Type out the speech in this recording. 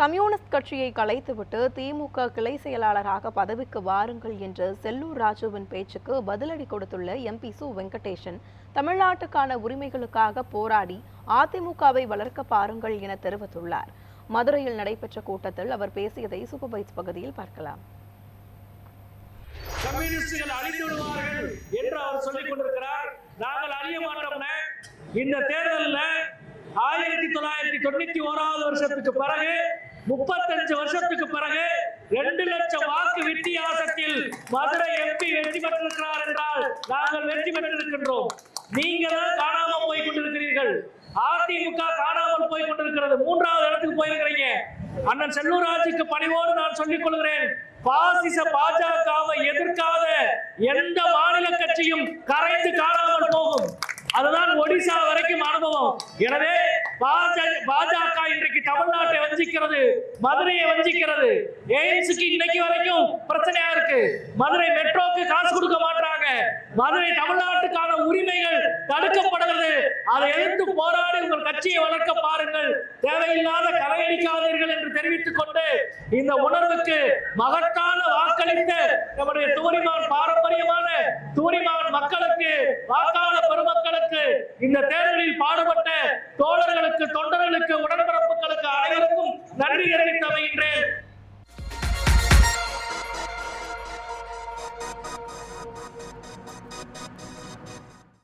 Communist கட்சியை கலைத்துவிட்டு திமுக கிளை செயலாளராக பதவிக்கு வாருங்கள் என்ற செல்லூர் ராஜுவின் பேச்சுக்கு பதிலடி கொடுத்துள்ள எம்பி சு வெங்கடேசன் தமிழ்நாட்டுக்கான உரிமைகளுக்காக போராடி அதிமுகவை வளர்க்க பாருங்கள் என தெரிவித்துள்ளார். மதுரையில் நடைபெற்ற கூட்டத்தில் அவர் பேசியதை சூப்பர்வைஸ் பகுதியில் பார்க்கலாம். கம்யூனிஸ்டுகள் அழிந்து என்று அவர் சொல்லிக் கொண்டிருக்கிறார். நாங்கள் அழிய மாட்டோம்னா இந்த தேர்தலில் ஆயிரத்தி தொள்ளாயிரத்தி தொண்ணூத்தி ஓராவது வருஷத்துக்கு பிறகு முப்பத்தஞ்சு வருஷத்துக்கு பிறகு ரெண்டு லட்சம் வாக்கு வித்தியாசத்தில் மதுரை எம்பி வெற்றி பெற்றிருக்கிறார் என்றால் நாங்கள் வெற்றி பெற்றிருக்கின்றோம். நீங்க தான் காணாமல் போய் கொண்டிருக்கிறீர்கள் அதிமுக காணாமல் போய் கொண்டிருக்கிறது மூன்றாவது இடத்துக்கு போயிருக்கிறீங்க. அண்ணன் செல்லூராஜுக்கு பணிவோடு நான் சொல்லிக் கொள்கிறேன். பாசிச பாஜகவை எதிர்க்காத எந்த மாநில கட்சியும் கரைந்து காணாமல் போகும். அதுதான் ஒடிசா வரைக்கும் அனுபவம். எனவே பாஜ- பாஜக வஞ்சிக்கிறது. மதுரையை வஞ்சிக்கிறது. எய்ம்ஸுக்கு இன்னைக்கு வரைக்கும் பிரச்சனையா இருக்கு. மதுரை மெட்ரோக்கு காசு கொடுக்க மாட்டாங்க மதுரை தமிழ்நாட்டுக்கான உரிமைகள் தடுக்கப்படுகிறது. அதை எதிர்த்து போராடி உங்கள் கட்சியை வளர்க்க பாருங்கள். தேவையில்லாத கலையடிக்காதீர்கள் என்று தெரிவித்துக் கொண்டு இந்த உணர்வுக்கு மகத்தான வாக்களித்த நம்முடைய தூரிமான் பாரம்பரியமான தூரிமான் மக்களுக்கு வாக்காள பெருமக்களுக்கு இந்த தேர்தலில் பாடுபட்ட நன்றிகளை